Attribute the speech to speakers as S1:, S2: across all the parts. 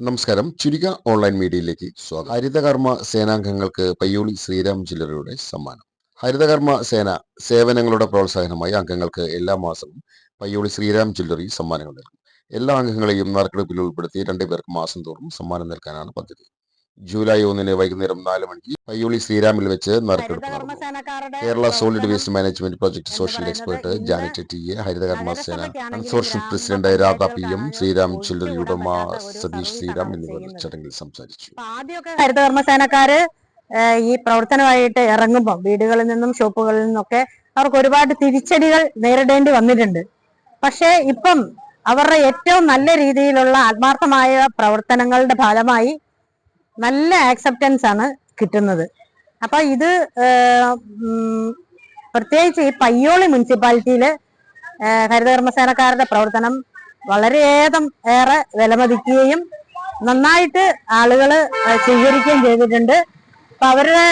S1: നമസ്കാരം. ചുരിക ഓൺലൈൻ മീഡിയയിലേക്ക് സ്വാഗതം. ഹരിതകർമ്മ സേനാംഗങ്ങൾക്ക് പയ്യോളി ശ്രീരാം ചില്ലറയുടെ സമ്മാനം. ഹരിതകർമ്മ സേന സേവനങ്ങളുടെ പ്രോത്സാഹനമായി അംഗങ്ങൾക്ക് എല്ലാ മാസവും പയ്യോളി ശ്രീരാം ചില്ലറി സമ്മാനങ്ങൾ നൽകും. എല്ലാ അംഗങ്ങളെയും നറുക്കെടുപ്പിൽ ഉൾപ്പെടുത്തി രണ്ടു പേർക്ക് മാസം തോറും സമ്മാനം നൽകാനാണ് പദ്ധതി. ജൂലൈ ഒന്നിന് വൈകുന്നേരം നാല് മണിക്ക് പയ്യോളി ശ്രീരാമിൽ വെച്ച് നറുക്കെടുപ്പ് Kerala solid waste management project social expert Janet T A
S2: Harithakarmasena
S1: consortium president Radha P M Sreeram
S2: children
S1: ഉടമ സതീഷ് ശ്രീരാം എന്നിവർ ചടങ്ങിൽ സംസാരിച്ചു.
S2: ആദ്യമൊക്കെ ഹരിതകർമ്മസേനക്കാര് ഈ പ്രവർത്തനമായിട്ട് ഇറങ്ങുമ്പോൾ വീടുകളിൽ നിന്നും ഷോപ്പുകളിൽ നിന്നൊക്കെ അവർക്ക് ഒരുപാട് തിരിച്ചടികൾ നേരിടേണ്ടി വന്നിട്ടുണ്ട്. പക്ഷേ ഇപ്പം അവരുടെ ഏറ്റവും നല്ല രീതിയിലുള്ള ആത്മാർത്ഥമായ പ്രവർത്തനങ്ങളുടെ ഫലമായി നല്ല ആക്സെപ്റ്റൻസ് ആണ് കിട്ടുന്നത്. അപ്പൊ ഇത് പ്രത്യേകിച്ച് ഈ പയ്യോളി മുനിസിപ്പാലിറ്റിയിൽ ഹരിതകർമ്മസേനക്കാരുടെ പ്രവർത്തനം വളരെയേറെ ഏറെ വിലമതിക്കുകയും നന്നായിട്ട് ആളുകൾ സ്വീകരിക്കുകയും ചെയ്തിട്ടുണ്ട്. അപ്പൊ അവരുടെ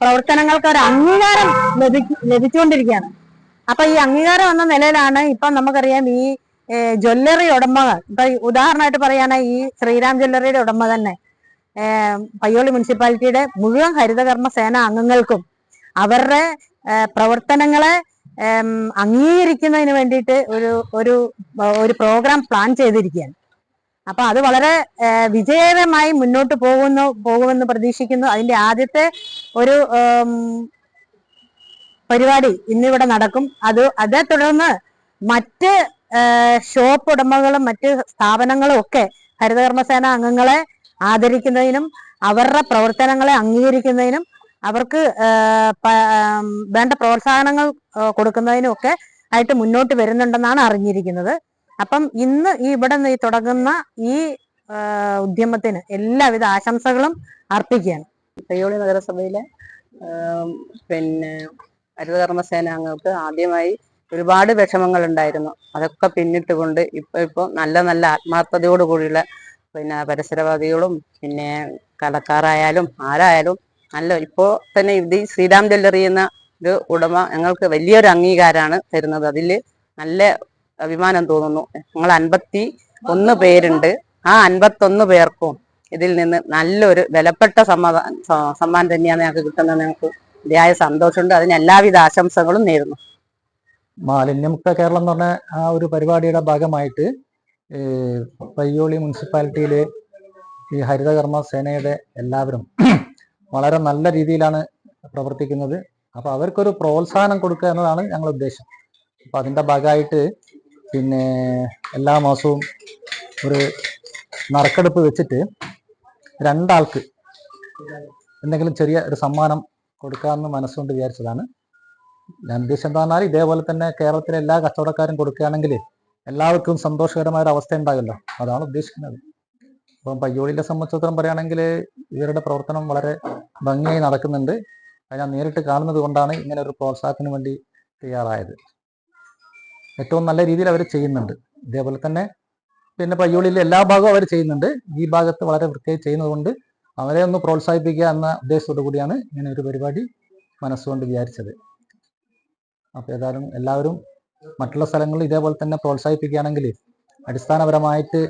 S2: പ്രവർത്തനങ്ങൾക്ക് ഒരു അംഗീകാരം ലഭിച്ചുകൊണ്ടിരിക്കുകയാണ്. അപ്പൊ ഈ അംഗീകാരം എന്ന നിലയിലാണ് ഇപ്പൊ നമുക്കറിയാം ഈ ജ്വല്ലറി ഉടമകൾ. ഇപ്പൊ ഉദാഹരണമായിട്ട് പറയാനാ ഈ ശ്രീരാം ജ്വല്ലറിയുടെ ഉടമ തന്നെ. പയ്യോളി മുനിസിപ്പാലിറ്റിയുടെ മുഴുവൻ ഹരിതകർമ്മ സേന അംഗങ്ങൾക്കും അവരുടെ പ്രവർത്തനങ്ങളെ അംഗീകരിക്കുന്നതിന് വേണ്ടിയിട്ട് ഒരു ഒരു ഒരു പ്രോഗ്രാം പ്ലാൻ ചെയ്തിരിക്കുകയാണ്. അപ്പൊ അത് വളരെ വിജയകരമായി മുന്നോട്ട് പോകുന്നു പോകുമെന്ന് പ്രതീക്ഷിക്കുന്നു. അതിന്റെ ആദ്യത്തെ ഒരു പരിപാടി ഇന്നിവിടെ നടക്കും. അത് അതേ തുടർന്ന് മറ്റ് ഷോപ്പ് ഉടമകളും മറ്റ് സ്ഥാപനങ്ങളും ഒക്കെ ഹരിതകർമ്മസേന അംഗങ്ങളെ ആദരിക്കുന്നതിനും അവരുടെ പ്രവർത്തനങ്ങളെ അംഗീകരിക്കുന്നതിനും അവർക്ക് വേണ്ട പ്രോത്സാഹനങ്ങൾ കൊടുക്കുന്നതിനും ഒക്കെ ആയിട്ട് മുന്നോട്ട് വരുന്നുണ്ടെന്നാണ് അറിഞ്ഞിരിക്കുന്നത്. അപ്പം ഇന്ന് ഈ ഇവിടെ നിന്ന് തുടങ്ങുന്ന ഈ ഉദ്യമത്തിന് എല്ലാവിധ ആശംസകളും അർപ്പിക്കുകയാണ്.
S3: പയ്യോളി നഗരസഭയിലെ പിന്നെ ഹരിതകർമ്മസേന അംഗങ്ങൾക്ക് ആദ്യമായി ഒരുപാട് വിഷമങ്ങൾ ഉണ്ടായിരുന്നു അതൊക്കെ പിന്നിട്ടുകൊണ്ട് ഇപ്പൊ ഇപ്പൊ നല്ല നല്ല ആത്മാർത്ഥതയോട് കൂടിയുള്ള പിന്നെ പരിസരവാദികളും പിന്നെ കടക്കാരായാലും ആരായാലും നല്ല ഇപ്പോ തന്നെ ഇത് ശ്രീരാം ജ്വല്ലറി എന്ന ഒരു ഉടമ ഞങ്ങൾക്ക് വലിയൊരു അംഗീകാരമാണ് തരുന്നത്. അതിൽ നല്ല അഭിമാനം തോന്നുന്നു. ഞങ്ങൾ അൻപത്തി ഒന്ന് പേരുണ്ട്. ആ അൻപത്തൊന്ന് പേർക്കും ഇതിൽ നിന്ന് നല്ലൊരു വിലപ്പെട്ട സമ്മാനം സമ്മാനം തന്നെയാണ് ഞങ്ങൾക്ക് കിട്ടുന്നത്. ഞങ്ങൾക്ക് ഇതിയായ സന്തോഷമുണ്ട്. അതിന് എല്ലാവിധ ആശംസകളും നേരുന്നു.
S4: മാലിന്യമുക്ത കേരളം എന്ന് പറഞ്ഞ ആ ഒരു പരിപാടിയുടെ ഭാഗമായിട്ട് പയ്യോളി മുനിസിപ്പാലിറ്റിയിലെ ഈ ഹരിതകർമ്മ സേനയുടെ എല്ലാവരും വളരെ നല്ല രീതിയിലാണ് പ്രവർത്തിക്കുന്നത്. അപ്പോൾ അവർക്കൊരു പ്രോത്സാഹനം കൊടുക്കുക എന്നതാണ് ഞങ്ങളുടെ ഉദ്ദേശം. അപ്പോൾ അതിന്റെ ഭാഗമായിട്ട് പിന്നെ എല്ലാ മാസവും ഒരു നറുക്കെടുപ്പ് വെച്ചിട്ട് രണ്ടാൾക്ക് എന്തെങ്കിലും ചെറിയ ഒരു സമ്മാനം കൊടുക്കാമെന്ന് മനസ്സുകൊണ്ട് വിചാരിച്ചതാണ്. ഞാൻ ഉദ്ദേശം എന്താ പറഞ്ഞാൽ ഇതേപോലെ തന്നെ കേരളത്തിലെ എല്ലാ കച്ചവടക്കാരും കൊടുക്കുകയാണെങ്കിൽ എല്ലാവർക്കും സന്തോഷകരമായ ഒരു അവസ്ഥ ഉണ്ടാകുമല്ലോ അതാണ് ഉദ്ദേശിക്കുന്നത്. അപ്പം പയ്യോളിന്റെ സംബന്ധിച്ചിടത്തോളം പറയുകയാണെങ്കിൽ ഇവരുടെ പ്രവർത്തനം വളരെ ഭംഗിയായി നടക്കുന്നുണ്ട്. അത് ഞാൻ നേരിട്ട് കാണുന്നത് കൊണ്ടാണ് ഇങ്ങനെ ഒരു പ്രോത്സാഹത്തിന് വേണ്ടി തയ്യാറായത്. ഏറ്റവും നല്ല രീതിയിൽ അവർ ചെയ്യുന്നുണ്ട്. ഇതേപോലെ തന്നെ പിന്നെ പയ്യോളിയിലെ എല്ലാ ഭാഗവും അവർ ചെയ്യുന്നുണ്ട്. ഈ ഭാഗത്ത് വളരെ വൃത്തിയായി ചെയ്യുന്നതുകൊണ്ട് അവരെ ഒന്ന് പ്രോത്സാഹിപ്പിക്കുക എന്ന ഉദ്ദേശത്തോടു കൂടിയാണ് ഇങ്ങനെ ഒരു പരിപാടി മനസ്സുകൊണ്ട് വിചാരിച്ചത്. അപ്പോൾ ഏതായാലും എല്ലാവരും മറ്റുള്ള സ്ഥലങ്ങളിൽ ഇതേപോലെ തന്നെ പ്രോത്സാഹിപ്പിക്കുകയാണെങ്കിൽ അടിസ്ഥാനപരമായിട്ട്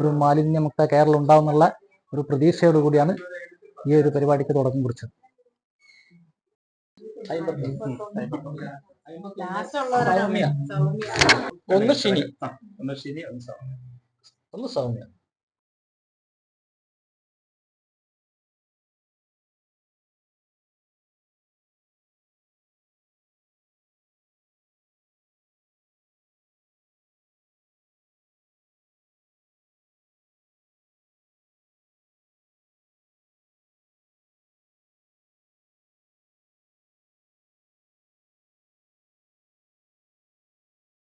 S4: ഒരു മാലിന്യമുക്ത കേരളം ഉണ്ടാവുന്നുള്ള ഒരു പ്രതീക്ഷയോട് കൂടിയാണ് ഈ ഒരു പരിപാടിക്ക് തുടക്കം കുറിച്ചത്.
S5: ഒന്ന് ഷിനി ഒന്ന് ഷിനി ഒന്ന് സൗമ്യ.
S4: ഒന്ന് സൗമ്യ.